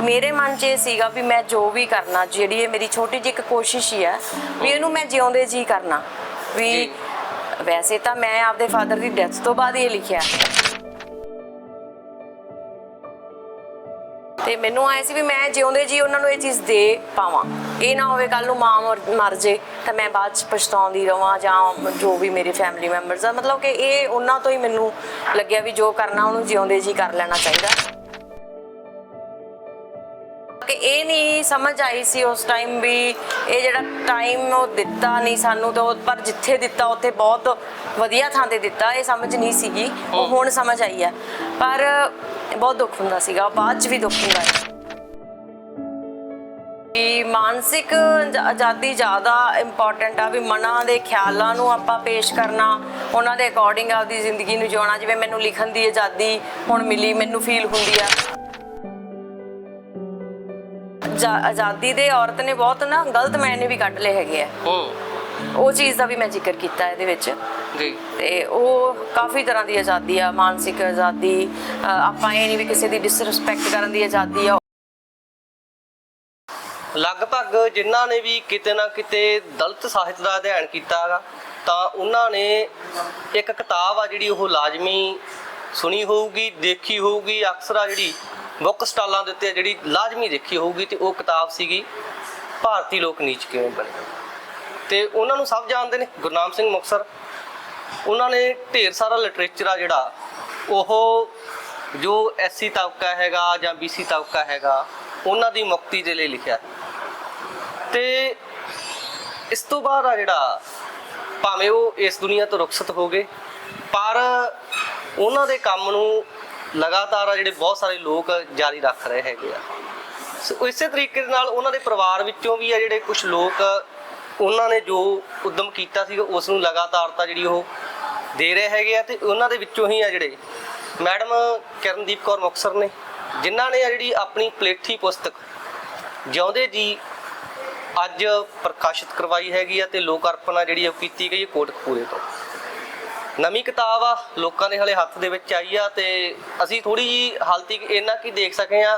ਮੇਰੇ ਮਨ 'ਚ ਇਹ ਸੀਗਾ ਵੀ ਮੈਂ ਜੋ ਵੀ ਕਰਨਾ ਜਿਹੜੀ ਇਹ ਮੇਰੀ ਛੋਟੀ ਜਿਹੀ ਇੱਕ ਕੋਸ਼ਿਸ਼ ਹੀ ਹੈ ਵੀ ਇਹਨੂੰ ਮੈਂ ਜਿਉਂਦੇ ਜੀ ਕਰਨਾ। ਵੀ। ਵੈਸੇ ਤਾਂ ਮੈਂ ਆਪਦੇ ਫਾਦਰ ਦੀ ਡੈਥ ਤੋਂ ਬਾਅਦ ਇਹ ਲਿਖਿਆ। ਤੇ ਮੈਨੂੰ ਆਏ ਸੀ ਵੀ ਮੈਂ ਜਿਉਂਦੇ ਜੀ ਉਹਨਾਂ ਨੂੰ ਇਹ ਚੀਜ਼ ਦੇ ਪਾਵਾਂ। ਇਹ ਨਾ ਹੋਵੇ ਕੱਲ ਨੂੰ ਮਾਂ ਮਰ- ਮਰ ਜੇ ਤਾਂ ਮੈਂ ਬਾਅਦ ਚ ਪਛਤਾਉਂਦੀ ਰਵਾਂ ਜਾਂ ਜੋ ਵੀ ਮੇਰੇ ਫੈਮਿਲੀ ਮੈਂਬਰਸ ਆ। ਮਤਲਬ ਕਿ ਇਹ ਉਹਨਾਂ ਤੋਂ ਹੀ ਮੈਨੂੰ ਲੱਗਿਆ ਵੀ ਜੋ ਕਰਨਾ ਉਹਨੂੰ ਜਿਉਂਦੇ ਜੀ ਕਰ ਲੈਣਾ ਚਾਹੀਦਾ। ਕਿ ਇਹ ਨਹੀਂ ਸਮਝ ਆਈ ਸੀ ਉਸ ਟਾਈਮ ਵੀ ਇਹ ਜਿਹੜਾ ਟਾਈਮ ਉਹ ਦਿੱਤਾ ਨਹੀਂ ਸਾਨੂੰ ਤਾਂ ਪਰ ਜਿੱਥੇ ਦਿੱਤਾ ਉੱਥੇ ਬਹੁਤ ਵਧੀਆ ਥਾਂ ਤੇ ਦਿੱਤਾ ਇਹ ਸਮਝ ਨਹੀਂ ਸੀਗੀ ਉਹ ਹੁਣ ਸਮਝ ਆਈ ਹੈ। ਪਰ ਬਹੁਤ ਦੁੱਖ ਹੁੰਦਾ ਸੀਗਾ ਬਾਅਦ ਚ ਵੀ ਦੁੱਖ ਹੁੰਦਾ ਹੈ। ਕਿ ਮਾਨਸਿਕ ਆਜ਼ਾਦੀ ਜ਼ਿਆਦਾ ਇੰਪੋਰਟੈਂਟ ਆ ਵੀ ਮਨਾਂ ਦੇ ਖਿਆਲਾਂ ਨੂੰ ਆਪਾਂ ਪੇਸ਼ ਕਰਨਾ ਉਹਨਾਂ ਦੇ ਅਕੋਰਡਿੰਗ ਆਪਦੀ ਜ਼ਿੰਦਗੀ ਨੂੰ ਜਿਉਣਾ ਜਿਵੇਂ ਮੈਨੂੰ ਲਿਖਣ ਦੀ ਆਜ਼ਾਦੀ ਹੁਣ ਮਿਲੀ ਮੈਨੂੰ ਫੀਲ ਹੁੰਦੀ ਆ। ਆਜ਼ਾਦੀ ਦੇ ਔਰਤ ਨੇ ਬਹੁਤ ਨਾ ਗਲਤ ਮਾਇਨੇ ਵੀ ਕੱਢ ਲਏ ਹੈਗੇ ਆ। ਉਹ ਚੀਜ਼ ਦਾ ਵੀ ਮੈਂ ਜ਼ਿਕਰ ਕੀਤਾ ਇਹਦੇ ਵਿੱਚ। ਜੀ। ਤੇ ਉਹ ਕਾਫੀ ਤਰ੍ਹਾਂ ਦੀ ਆਜ਼ਾਦੀ ਆ ਮਾਨਸਿਕ ਆਜ਼ਾਦੀ ਆਪਾਂ ਇਹ ਨਹੀਂ ਵੀ ਕਿਸੇ ਦੀ ਡਿਸਰਿਸਪੈਕਟ ਕਰਨ ਦੀ ਆਜ਼ਾਦੀ ਆ। ਲਗਭਗ ਜਿਨ੍ਹਾਂ ਨੇ ਵੀ ਕਿਤੇ ਨਾ ਕਿਤੇ ਦਲਿਤ ਸਾਹਿਤ ਦਾ ਅਧਿਐਨ ਕੀਤਾ ਹੈਗਾ ਤਾਂ ਉਹਨਾਂ ਨੇ ਇੱਕ ਕਿਤਾਬ ਆ ਜਿਹੜੀ ਉਹ ਲਾਜ਼ਮੀ ਸੁਣੀ ਹੋਊਗੀ ਦੇਖੀ ਹੋਊਗੀ ਅਕਸਰ ਆ ਜਿਹੜੀ ਬੁੱਕ ਸਟਾਲਾਂ ਦੇ ਉੱਤੇ ਜਿਹੜੀ ਲਾਜ਼ਮੀ ਦੇਖੀ ਹੋਊਗੀ ਤੇ ਉਹ ਕਿਤਾਬ ਸੀਗੀ ਭਾਰਤੀ ਲੋਕ ਨੀਚ ਕਿਵੇਂ ਬਣੇ। ਤੇ ਉਹਨਾਂ ਨੂੰ ਸਭ ਜਾਣਦੇ ਨੇ ਗੁਰਨਾਮ ਸਿੰਘ ਮੁਕਤਸਰ। ਉਹਨਾਂ ਨੇ ਢੇਰ ਸਾਰਾ ਲਿਟਰੇਚਰ ਆ ਜਿਹੜਾ, ਉਹ ਜੋ ਐਸਸੀ ਤਬਕਾ ਹੈਗਾ ਜਾਂ ਬੀਸੀ ਤਬਕਾ ਹੈਗਾ, ਉਹਨਾਂ ਦੀ ਮੁਕਤੀ ਦੇ ਲਈ ਲਿਖਿਆ। ਤੇ ਇਸ ਤੋਂ ਬਾਅਦ ਆ ਜਿਹੜਾ, ਭਾਵੇਂ ਉਹ ਇਸ ਦੁਨੀਆ ਤੋਂ ਰੁਖਸਤ ਹੋ ਗਏ, ਪਰ ਉਹਨਾਂ ਦੇ ਕੰਮ ਨੂੰ ਲਗਾਤਾਰ ਆ ਜਿਹੜੇ ਬਹੁਤ ਸਾਰੇ ਲੋਕ ਜਾਰੀ ਰੱਖ ਰਹੇ ਹੈਗੇ ਆ। ਸੋ ਇਸੇ ਤਰੀਕੇ ਦੇ ਨਾਲ ਉਹਨਾਂ ਦੇ ਪਰਿਵਾਰ ਵਿੱਚੋਂ ਵੀ ਆ ਜਿਹੜੇ ਕੁਝ ਲੋਕ, ਉਹਨਾਂ ਨੇ ਜੋ ਉਦਮ ਕੀਤਾ ਸੀ, ਉਸ ਨੂੰ ਲਗਾਤਾਰਤਾ ਜਿਹੜੀ ਉਹ ਦੇ ਰਹੇ ਹੈਗੇ ਆ ਤੇ ਉਹਨਾਂ ਦੇ ਵਿੱਚੋਂ ਹੀ ਆ ਜਿਹੜੇ ਮੈਡਮ ਕਰਨਦੀਪ ਕੌਰ ਮੁਕਤਸਰ ਨੇ, ਜਿਨ੍ਹਾਂ ਨੇ ਆ ਜਿਹੜੀ ਆਪਣੀ ਪਲੇਠੀ ਪੁਸਤਕ ਜਿਉਂਦੇ ਜੀ ਅੱਜ ਪ੍ਰਕਾਸ਼ਿਤ ਕਰਵਾਈ ਹੈਗੀ ਆ ਤੇ ਲੋਕ ਅਰਪਣਾ ਜਿਹੜੀ ਉਹ ਕੀਤੀ ਗਈ ਹੈ ਕੋਟਕਪੂਰੇ ਤੋਂ। ਨਵੀਂ ਕਿਤਾਬ ਆ, ਲੋਕਾਂ ਦੇ ਹਲੇ ਹੱਥ ਦੇ ਵਿੱਚ ਆਈ ਆ ਤੇ ਅਸੀਂ ਥੋੜੀ ਜੀ ਹਾਲਤੀ ਇਹਨਾਂ ਕੀ ਦੇਖ ਸਕੇ ਆ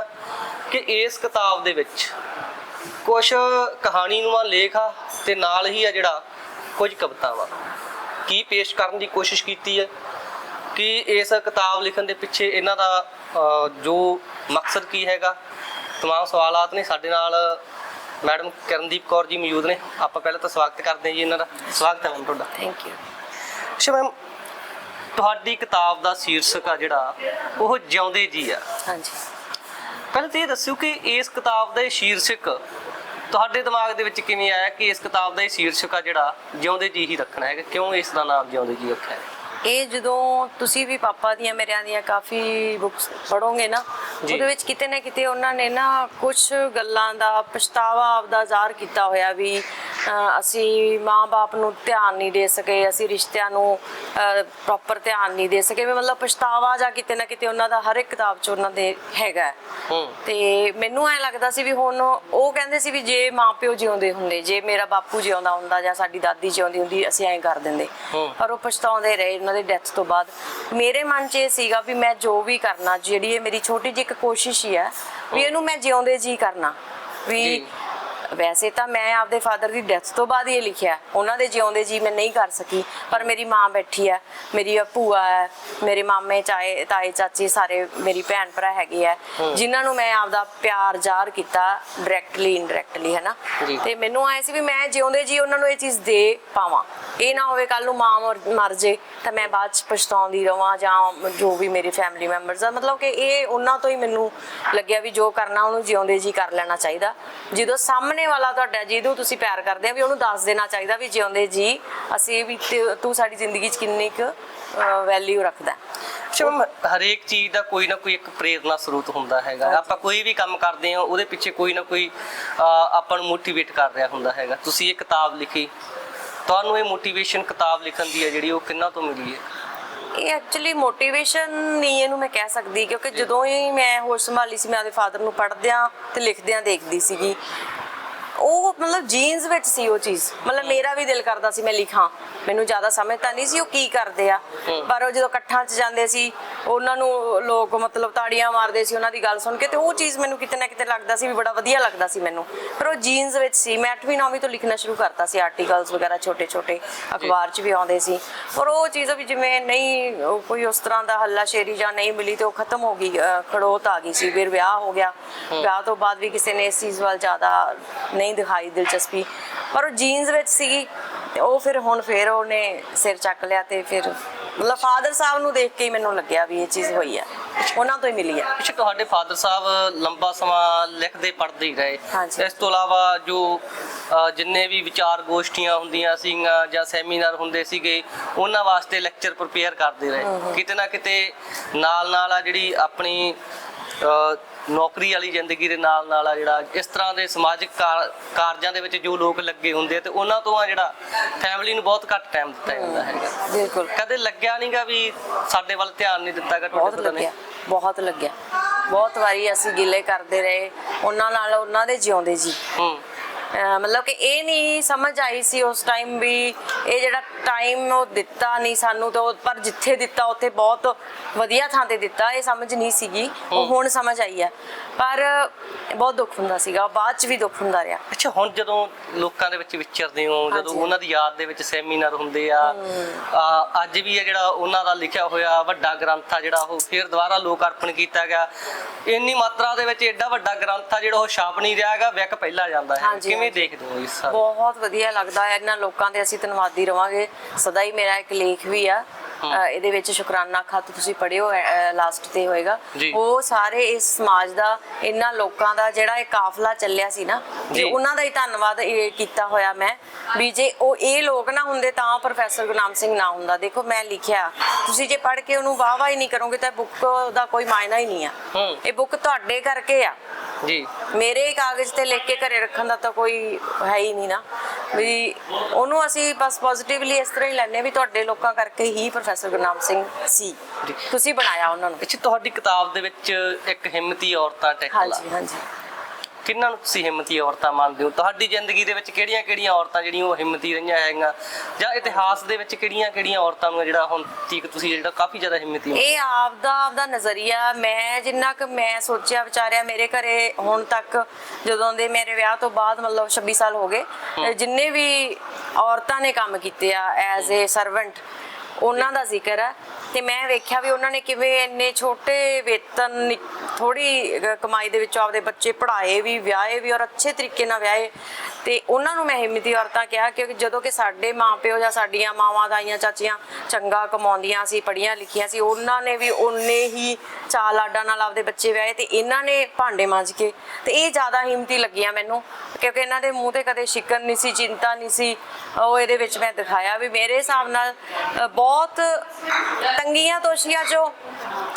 ਕਿ ਇਸ ਕਿਤਾਬ ਦੇ ਵਿੱਚ ਕੁਝ ਕਹਾਣੀ ਨੂੰ ਆ ਲੇਖ ਆ ਤੇ ਨਾਲ ਹੀ ਆ ਜਿਹੜਾ ਕੁਝ ਕਵਿਤਾਵਾਂ ਕੀ ਪੇਸ਼ ਕਰਨ ਦੀ ਕੋਸ਼ਿਸ਼ ਕੀਤੀ ਹੈ ਕਿ ਇਸ ਕਿਤਾਬ ਲਿਖਣ ਦੇ ਪਿੱਛੇ ਇਹਨਾਂ ਦਾ ਜੋ ਮਕਸਦ ਕੀ ਹੈਗਾ, ਤਮਾਮ ਸਵਾਲਾਤ ਨੇ ਸਾਡੇ ਨਾਲ, ਮੈਡਮ ਕਰਨਦੀਪ ਕੌਰ ਜੀ ਮੌਜੂਦ ਨੇ। ਆਪਾਂ ਪਹਿਲਾਂ ਤਾਂ ਸਵਾਗਤ ਕਰਦੇ ਹਾਂ ਜੀ ਇਹਨਾਂ ਦਾ। ਸਵਾਗਤ ਹੈ ਮੈਮ ਤੁਹਾਡਾ। ਥੈਂਕ ਯੂ ਅੱਛਾ ਮੈਮ। ਤੁਹਾਡੀ ਕਿਤਾਬ ਦਾ ਸ਼ੀਰਸ਼ਕ ਆ ਜਿਹੜਾ ਉਹ ਜਿਉਂਦੇ ਜੀ ਆ। ਹਾਂਜੀ। ਪਹਿਲਾਂ ਤਾਂ ਇਹ ਦੱਸਿਓ ਕਿ ਇਸ ਕਿਤਾਬ ਦਾ ਇਹ ਸ਼ੀਰਸ਼ਕ ਤੁਹਾਡੇ ਦਿਮਾਗ ਦੇ ਵਿੱਚ ਕਿਵੇਂ ਆਇਆ ਕਿ ਇਸ ਕਿਤਾਬ ਦਾ ਇਹ ਸ਼ੀਰਸ਼ਕ ਆ ਜਿਹੜਾ ਜਿਉਂਦੇ ਜੀ ਹੀ ਰੱਖਣਾ ਹੈਗਾ? ਕਿਉਂ ਇਸ ਦਾ ਨਾਮ ਜਿਉਂਦੇ ਜੀ ਰੱਖਿਆ ਹੈ? ਇਹ ਜਦੋਂ ਤੁਸੀਂ ਵੀ ਪਾਪਾ ਦੀਆਂ ਮੇਰਿਆਂ ਦੀਆਂ ਕਾਫੀ ਬੁੱਕਸ ਪੜੋਗੇ ਨਾ। ਉਹਦੇ ਵਿੱਚ ਕਿਤੇ ਨਾ ਕਿਤੇ ਉਹਨਾਂ ਨੇ ਨਾ ਕੁਝ ਗੱਲਾਂ ਦਾ ਪਛਤਾਵਾ ਆਪਦਾ ਜ਼ਾਹਰ ਕੀਤਾ ਹੋਇਆ ਵੀ ਅਸੀਂ ਮਾਂ-ਬਾਪ ਨੂੰ ਧਿਆਨ ਨਹੀਂ ਦੇ ਸਕੇ ਅਸੀਂ ਰਿਸ਼ਤਿਆਂ ਨੂੰ ਪ੍ਰੋਪਰ ਧਿਆਨ ਨਹੀਂ ਦੇ ਸਕੇ ਵੀ ਮਤਲਬ ਪਛਤਾਵਾ ਜਾਂ ਕਿਤੇ ਨਾ ਕਿਤੇ ਉਹਨਾਂ ਦਾ ਹਰ ਇੱਕ ਕਿਤਾਬ 'ਚ ਉਹਨਾਂ ਦੇ ਹੈਗਾ ਤੇ ਮੈਨੂੰ ਐ ਲੱਗਦਾ ਸੀ ਵੀ ਹੁਣ ਉਹ ਕਹਿੰਦੇ ਸੀ ਵੀ ਜੇ ਮਾਪਿਓ ਜਿਉਂਦੇ ਹੁੰਦੇ ਜੇ ਮੇਰਾ ਬਾਪੂ ਜਿਉਂਦਾ ਹੁੰਦਾ ਜਾਂ ਸਾਡੀ ਦਾਦੀ ਜਿਉਂਦੀ ਹੁੰਦੀ ਅਸੀਂ ਐਂ ਕਰ ਦਿੰਦੇ। ਪਰ ਉਹ ਪਛਤਾਉਂਦੇ ਰਹੇ ਉਹਨਾਂ ਦੇ ਡੈਥ ਤੋਂ ਬਾਅਦ। ਮੇਰੇ ਮਨ 'ਚ ਇਹ ਸੀਗਾ ਵੀ ਮੈਂ ਜੋ ਵੀ ਕਰਨਾ, ਜਿਹੜੀ ਇਹ ਮੇਰੀ ਛੋਟੀ ਜਿਹੀ ਇੱਕ ਕੋਸ਼ਿਸ਼ ਹੀ ਹੈ, ਵੀ ਇਹਨੂੰ ਮੈਂ ਜਿਉਂਦੇ ਜੀ ਕਰਨਾ। ਵੀ ਵੈਸੇ ਤਾਂ ਮੈਂ ਆਪਦੇ ਫਾਦਰ ਦੀ ਡੈਥ ਤੋਂ ਬਾਅਦ ਇਹ ਲਿਖਿਆ ਉਹਨਾਂ ਦੇ ਜਿਉਂਦੇ ਜੀ ਮੈਂ ਨਹੀਂ ਕਰ ਸਕੀ ਪਰ ਮੇਰੀ ਮਾਂ ਬੈਠੀ ਹੈ ਮੇਰੀ ਭੂਆ ਹੈ ਮੇਰੇ ਮਾਮੇ ਚਾਏ ਤਾਏ ਚਾਚੇ ਸਾਰੇ ਮੇਰੀ ਭੈਣ ਭਰਾ ਹੈਗੇ ਆ ਜਿਨ੍ਹਾਂ ਨੂੰ ਮੈਂ ਆਪਦਾ ਪਿਆਰ ਜ਼ਾਹਰ ਕੀਤਾ ਡਾਇਰੈਕਟਲੀ ਇਨਡਾਇਰੈਕਟਲੀ ਹੈ ਨਾ? ਜੀ। ਤੇ ਮੈਨੂੰ ਆਏ ਸੀ ਵੀ ਮੈਂ ਜਿਉਂਦੇ ਜੀ ਉਹਨਾਂ ਨੂੰ ਇਹ ਚੀਜ਼ ਦੇ ਪਾਵਾਂ। ਇਹ ਨਾ ਹੋਵੇ ਕੱਲ ਨੂੰ ਮਾਂ ਮਰ ਜੇ ਤਾਂ ਮੈਂ ਬਾਅਦ ਚ ਪਛਤਾਉਂਦੀ ਰਵਾਂ ਜਾਂ ਜੋ ਵੀ ਮੇਰੇ ਫੈਮਿਲੀ ਮੈਂਬਰਸ ਆ। ਮਤਲਬ ਕਿ ਇਹ ਉਹਨਾਂ ਤੋਂ ਹੀ ਮੈਨੂੰ ਲੱਗਿਆ ਵੀ ਜੋ ਕਰਨਾ ਉਹਨੂੰ ਜਿਉਂਦੇ ਜੀ ਕਰ ਲੈਣਾ ਚਾਹੀਦਾ। ਜਦੋਂ ਸਾਹਮਣੇ ਵਾਲਾ ਤੁਹਾਡਾ ਜਿਹਨੂੰ ਤੁਸੀਂ ਪਿਆਰ ਕਰਦੇ ਆ ਵੀ ਉਹਨੂੰ ਦੱਸ ਦੇਣਾ ਚਾਹੀਦਾ ਵੀ ਜਿਉਂਦੇ ਜੀ ਅਸੀਂ ਵੀ ਤੇ- ਤੂੰ ਸਾਡੀ ਜ਼ਿੰਦਗੀ 'ਚ ਕਿੰਨੀ ਕੁ ਵੈਲਿਊ ਰੱਖਦਾ। ਮੈਮ ਹਰੇਕ ਚੀਜ਼ ਦਾ ਕੋਈ ਨਾ ਕੋਈ ਇੱਕ ਪ੍ਰੇਰਨਾ ਸਰੋਤ ਹੁੰਦਾ ਹੈਗਾ। ਆਪਾਂ ਕੋਈ ਵੀ ਕੰਮ ਕਰਦੇ ਹਾਂ ਉਹਦੇ ਪਿੱਛੇ ਕੋਈ ਨਾ ਕੋਈ ਅਹ, ਆਪਾਂ ਨੂੰ ਮੋਟੀਵੇਟ ਕਰ ਰਿਹਾ ਹੁੰਦਾ ਹੈਗਾ। ਤੁਸੀਂ ਇਹ ਕਿਤਾਬ ਲਿਖੀ ਤੁਹਾਨੂੰ ਇਹ ਮੋਟੀਵੇਸ਼ਨ ਕਿਤਾਬ ਲਿਖਣ ਦੀ ਹੈ ਜਿਹੜੀ ਉਹ ਕਿੰਨਾ ਤੋਂ ਮਿਲੀ ਹੈ? ਇਹ ਐਕਚੁਅਲੀ ਮੋਟੀਵੇਸ਼ਨ ਨਹੀਂ ਇਹਨੂੰ ਮੈਂ ਕਹਿ ਸਕਦੀ ਕਿਉਂਕਿ ਜਦੋਂ ਹੀ ਮੈਂ ਹੋਸ਼ ਸੰਭਾਲੀ ਸੀ ਮੈਂ ਆਪਦੇ ਫਾਦਰ ਨੂੰ ਪੜ੍ਹਦਿਆਂ ਤੇ ਲਿਖਦਿਆਂ ਦੇਖਦੀ ਸੀਗੀ। ਉਹ ਮਤਲਬ ਜੀਨਸ ਵਿੱਚ ਸੀ ਉਹ ਚੀਜ਼। ਮਤਲਬ ਮੇਰਾ ਵੀ ਦਿਲ ਕਰਦਾ ਸੀ ਮੈਂ ਲਿਖਾਂ। ਮੈਨੂੰ ਜ਼ਿਆਦਾ ਸਮਝ ਤਾਂ ਨਹੀਂ ਸੀ ਉਹ ਕੀ ਕਰਦੇ ਆ। ਪਰ ਉਹ ਜਦੋਂ ਇਕੱਠਾਂ 'ਚ ਜਾਂਦੇ ਸੀ ਉਹਨਾਂ ਨੂੰ ਲੋਕ ਮਤਲਬ ਤਾੜੀਆਂ ਮਾਰਦੇ ਸੀ ਉਹਨਾਂ ਦੀ ਗੱਲ ਸੁਣ ਕੇ ਤੇ ਉਹ ਚੀਜ਼ ਮੈਨੂੰ ਕਿਤੇ ਨਾ ਕਿਤੇ ਲੱਗਦਾ ਸੀ ਵੀ ਬੜਾ ਵਧੀਆ ਲੱਗਦਾ ਸੀ ਮੈਨੂੰ। ਪਰ ਉਹ ਜੀਨਸ ਵਿੱਚ ਸੀ। ਮੈਂ 8ਵੀਂ 9ਵੀਂ ਤੋਂ ਲਿਖਣਾ ਸ਼ੁਰੂ ਕਰਤਾ ਸੀ ਆਰਟੀਕਲਸ ਵਗੈਰਾ ਛੋਟੇ ਛੋਟੇ ਅਖਬਾਰ 'ਚ ਵੀ ਆਉਂਦੇ ਸੀ। ਪਰ ਉਹ ਚੀਜ਼ ਵੀ ਜਿਵੇਂ ਨਹੀਂ ਉਹ ਕੋਈ ਉਸ ਤਰ੍ਹਾਂ ਦਾ ਹੱਲਾ ਸ਼ੇਰੀ ਜਾਂ ਨਹੀਂ ਮਿਲੀ ਤੇ ਉਹ ਖਤਮ ਹੋ ਗਈ ਖੜੋਤ ਆ ਗਈ ਸੀ ਫਿਰ ਵਿਆਹ ਹੋ ਗਿਆ। ਵਿਆਹ ਤੋਂ ਬਾਅਦ ਵੀ ਕਿਸੇ ਨੇ ਇਸ ਚੀਜ਼ ਵੱਲ ਜ਼ਿਆਦਾ ਨਹੀਂ ਦਿਖਾਈ ਦਿਲਚਸਪੀ ਪਰ ਉਹ ਜੀਨਸ ਵਿੱਚ ਸੀਗੀ ਤੇ ਉਹ ਫਿਰ ਹੁਣ ਫਿਰ ਉਹਨੇ ਸਿਰ ਚੱਕ ਲਿਆ ਤੇ ਫਿਰ ਮਤਲਬ ਫਾਦਰ ਸਾਹਿਬ ਨੂੰ ਦੇਖ ਕੇ ਹੀ ਮੈਨੂੰ ਲੱਗਿਆ ਵੀ ਇਹ ਚੀਜ਼ ਹੋਈ ਆ ਉਹਨਾਂ ਤੋਂ ਹੀ ਮਿਲੀ ਆ ਪਿੱਛੇ ਤੁਹਾਡੇ ਫਾਦਰ ਸਾਹਿਬ ਲੰਬਾ ਸਮਾਂ ਲਿਖਦੇ ਪੜ੍ਹਦੇ ਹੀ ਰਹੇ। ਹਾਂਜੀ। ਇਸ ਤੋਂ ਇਲਾਵਾ ਜੋ ਅ, ਜਿੰਨੇ ਵੀ ਵਿਚਾਰ ਗੋਸ਼ਟੀਆਂ ਹੁੰਦੀਆਂ ਸੀਗੀਆਂ ਜਾਂ ਸੈਮੀਨਾਰ ਹੁੰਦੇ ਸੀਗੇ ਉਹਨਾਂ ਵਾਸਤੇ ਲੈਕਚਰ ਪ੍ਰਪੇਅਰ ਕਰਦੇ ਰਹੇ। ਕਿਤੇ ਨਾ ਕਿਤੇ ਨਾਲ ਨਾਲ ਆ ਜਿਹੜੀ ਆਪਣੀ ਅ, ਨੌਕਰੀ ਵਾਲੀ ਜ਼ਿੰਦਗੀ ਦੇ ਨਾਲ ਨਾਲ ਆ ਜਿਹੜਾ ਇਸ ਤਰ੍ਹਾਂ ਦੇ ਸਮਾਜਿਕ ਕਾਰ- ਕਾਰਜਾਂ ਦੇ ਵਿੱਚ ਜੋ ਲੋਕ ਲੱਗੇ ਹੁੰਦੇ ਤੇ ਉਹਨਾਂ ਤੋਂ ਆ ਜਿਹੜਾ ਫੈਮਿਲੀ ਨੂੰ ਬਹੁਤ ਘੱਟ ਟਾਈਮ ਦਿੱਤਾ ਜਾਂਦਾ ਹੈਗਾ। ਬਿਲਕੁਲ। ਕਦੇ ਲੱਗਿਆ ਨਹੀਂਗਾ ਵੀ ਸਾਡੇ ਵੱਲ ਧਿਆਨ ਨਹੀਂ ਦਿੱਤਾ ਗਿਆ ਬਹੁਤ ਲੱਗਿਆ ਬਹੁਤ ਲੱਗਿਆ। ਬਹੁਤ ਵਾਰੀ ਅਸੀਂ ਗਿਲੇ ਕਰਦੇ ਰਹੇ ਉਹਨਾਂ ਨਾਲ ਉਹਨਾਂ ਦੇ ਜਿਉਂਦੇ ਜੀ। ਹੂੰ। ਮਤਲਬ ਕਿ ਇਹ ਨਹੀਂ ਸਮਝ ਆਈ ਸੀ ਉਸ ਟਾਈਮ ਵੀ ਇਹ ਜਿਹੜਾ ਟਾਈਮ ਉਹ ਦਿੱਤਾ ਨਹੀਂ ਸਾਨੂੰ ਤੇ ਪਰ ਜਿੱਥੇ ਦਿੱਤਾ ਉੱਥੇ ਬਹੁਤ ਵਧੀਆ ਥਾਂ ਤੇ ਦਿੱਤਾ ਇਹ ਸਮਝ ਨਹੀਂ ਸੀਗੀ। ਉਹ ਹੁਣ ਸਮਝ ਆਈ ਹੈ। ਪਰ ਬਹੁਤ ਦੁੱਖ ਹੁੰਦਾ ਸੀਗਾ ਬਾਅਦ ਚ ਵੀ ਦੁੱਖ ਹੁੰਦਾ ਰਿਹਾ। ਅੱਛਾ ਹੁਣ ਜਦੋਂ ਲੋਕਾਂ ਦੇ ਵਿੱਚ ਵਿਚਰਦੇ ਹੋ ਜਦੋਂ। ਉਹਨਾਂ ਦੀ ਯਾਦ ਦੇ ਵਿੱਚ ਸੈਮੀਨਾਰ ਹੁੰਦੇ ਆ ਅੱਜ ਵੀ ਇਹ ਜਿਹੜਾ ਉਹਨਾਂ ਦਾ ਲਿਖਿਆ ਹੋਇਆ ਵੱਡਾ ਗ੍ਰੰਥ ਆ ਜਿਹੜਾ ਉਹ ਫਿਰ ਦੁਬਾਰਾ ਲੋਕ ਅਰਪਣ ਕੀਤਾ ਗਿਆ। ਇੰਨੀ ਮਾਤਰਾ ਦੇ ਵਿੱਚ ਐਡਾ ਵੱਡਾ ਗ੍ਰੰਥ ਆ ਜਿਹੜਾ ਉਹ ਛਾਪ ਨਹੀਂ ਰਿਹਾ ਹੈਗਾ ਵਿਕ ਪਹਿਲਾਂ ਜਾਂਦਾ ਹੈ। ਕਿਵੇਂ। ਦੇਖਦੇ ਹੋ ਇਸ ਸਾਲ? ਬਹੁਤ ਵਧੀਆ ਲੱਗਦਾ ਹੈ। ਇਹਨਾਂ ਲੋਕਾਂ ਦੇ ਅਸੀਂ ਧੰਨਵਾਦੀ ਰਵਾਂਗੇ। ਸਦਾ ਹੀ ਮੇਰਾ ਇੱਕ ਲੇਖ ਵੀ ਆ। ਇਹਦੇ ਵਿੱਚ ਸ਼ੁਕਰਾਨਾ ਖੱਤ ਤੁਸੀਂ ਪੜਿਓ ਲਾਸਟ ਤੇ ਹੋਏਗਾ। ਉਹ ਸਾਰੇ ਇਸ ਸਮਾਜ ਦਾ ਇਹਨਾਂ ਲੋਕਾਂ ਦਾ ਜਿਹੜਾ ਇਹ ਕਾਫਲਾ ਚੱਲਿਆ ਸੀ ਨਾ ਜੀ। ਤੇ ਉਹਨਾਂ ਦਾ ਹੀ ਧੰਨਵਾਦ ਇਹ ਕੀਤਾ ਹੋਇਆ ਮੈਂ ਵੀ ਜੇ ਉਹ ਇਹ ਲੋਕ ਨਾ ਹੁੰਦੇ ਤਾਂ ਪ੍ਰੋਫੈਸਰ ਗੁਰਨਾਮ ਸਿੰਘ ਨਾ ਹੁੰਦਾ। ਦੇਖੋ ਮੈਂ ਲਿਖਿਆ ਤੁਸੀਂ ਜੇ ਪੜ੍ਹ ਕੇ ਉਹਨੂੰ ਵਾਹ ਵਾਹ ਹੀ ਨਹੀਂ ਕਰੋਗੇ ਤਾਂ ਬੁੱਕ ਦਾ ਕੋਈ ਮਾਇਨਾ ਹੀ ਨਹੀਂ ਆ। ਇਹ ਬੁੱਕ ਤੁਹਾਡੇ ਕਰਕੇ ਆ। ਜੀ। ਮੇਰੇ ਕਾਗਜ਼ ਤੇ ਲਿਖ ਕੇ ਘਰੇ ਰੱਖਣ ਦਾ ਤਾਂ ਕੋਈ ਹੈ ਹੀ ਨਹੀਂ ਨਾ। ਵੀ ਉਹਨੂੰ ਅਸੀਂ ਬਸ ਪੋਜ਼ਿਟਿਵਲੀ ਇਸ ਤਰ੍ਹਾਂ ਹੀ ਲੈਣੇ ਵੀ ਤੁਹਾਡੇ ਲੋਕਾਂ ਕਰਕੇ ਹੀ ਪ੍ਰੋਫੈਸਰ ਗੁਰਨਾਮ ਸਿੰਘ ਸੀ। ਜੀ। ਤੁਸੀਂ ਬਣਾਇਆ ਉਹਨਾਂ ਨੂੰ? ਅੱਛਾ ਤੁਹਾਡੀ ਕਿਤਾਬ ਦੇ ਵਿੱਚ ਇੱਕ ਹਿੰਮਤੀ ਔਰਤਾਂ ਟੈਕਲ। ਆ ਹਾਂਜੀ ਹਾਂਜੀ। ਕਿੰਨਾਂ ਨੂੰ ਤੁਸੀਂ ਹਿੰਮਤੀ ਔਰਤਾਂ ਮੰਨਦੇ ਹੋ? ਤੁਹਾਡੀ ਜ਼ਿੰਦਗੀ ਦੇ ਵਿੱਚ ਕਿਹੜੀਆਂ-ਕਿਹੜੀਆਂ ਔਰਤਾਂ ਜਿਹੜੀਆਂ ਉਹ ਹਿੰਮਤੀ ਰਹੀਆਂ ਹੈਗੀਆਂ? ਜਾਂ ਇਤਿਹਾਸ ਦੇ ਵਿੱਚ ਕਿਹੜੀਆਂ-ਕਿਹੜੀਆਂ ਔਰਤਾਂ ਨੂੰ ਜਿਹੜਾ ਹੁਣ ਤੀਕ ਤੁਸੀਂ ਜਿਹੜਾ ਕਾਫੀ ਜ਼ਿਆਦਾ ਹਿੰਮਤੀ ਮੰਨਦੇ ਇਹ ਆਪਦਾ ਆਪਦਾ ਨਜ਼ਰੀਆ ਮੈਂ ਜਿੰਨਾ ਕਿ ਮੈਂ ਸੋਚਿਆ ਵਿਚਾਰਿਆ ਮੇਰੇ ਘਰੇ ਹੁਣ ਤੱਕ ਜਦੋਂ ਦੇ ਮੇਰੇ ਵਿਆਹ ਤੋਂ ਬਾਅਦ ਮਤਲਬ 26 ਸਾਲ ਹੋ ਗਏ ਅਹ ਜਿੰਨੇ ਵੀ ਔਰਤਾਂ ਨੇ ਕੰਮ ਕੀਤੇ ਆ ਐਜ਼ ਅ ਸਰਵੈਂਟ ਉਹਨਾਂ ਦਾ ਜ਼ਿਕਰ ਹੈ। ਤੇ ਮੈਂ ਵੇਖਿਆ ਵੀ ਉਹਨਾਂ ਨੇ ਕਿਵੇਂ ਇੰਨੇ ਛੋਟੇ ਵੇਤਨ ਥੋੜੀ ਕਮਾਈ ਦੇ ਵਿੱਚੋਂ ਆਪਦੇ ਬੱਚੇ ਪੜ੍ਹਾਏ ਵੀ, ਵਿਆਹੇ ਵੀ ਔਰ ਅੱਛੇ ਤਰੀਕੇ ਨਾਲ ਵਿਆਹੇ। ਤੇ ਉਹਨਾਂ ਨੂੰ ਮੈਂ ਹਿੰਮਤੀ ਔਰਤਾਂ ਕਿਹਾ ਕਿਉਂਕਿ ਜਦੋਂ ਕਿ ਸਾਡੇ ਮਾਪਿਓ ਜਾਂ ਸਾਡੀਆਂ ਮਾਵਾਂ ਦਾਈਆਂ ਚਾਚੀਆਂ ਚੰਗਾ ਕਮਾਉਂਦੀਆਂ ਸੀ, ਪੜ੍ਹੀਆਂ ਲਿਖੀਆਂ ਸੀ, ਉਹਨਾਂ ਨੇ ਵੀ ਓਨੇ ਹੀ ਚਾਲ ਆਡਾਂ ਨਾਲ ਆਪਦੇ ਬੱਚੇ ਵਿਆਹੇ ਤੇ ਇਹਨਾਂ ਨੇ ਭਾਂਡੇ ਮਾਂਜ ਕੇ। ਤੇ ਇਹ ਜ਼ਿਆਦਾ ਹਿੰਮਤੀ ਲੱਗੀਆਂ ਮੈਨੂੰ, ਕਿਉਂਕਿ ਇਹਨਾਂ ਦੇ ਮੂੰਹ ਤੇ ਕਦੇ ਸ਼ਿਕਨ ਨਹੀਂ ਸੀ, ਚਿੰਤਾ ਨਹੀਂ ਸੀ। ਉਹ ਇਹਦੇ ਵਿੱਚ ਮੈਂ ਦਿਖਾਇਆ ਵੀ ਮੇਰੇ ਹਿਸਾਬ ਨਾਲ ਬਹੁਤ ਤੰਗੀਆਂ ਤੋਸ਼ੀਆਂ ਚੋਂ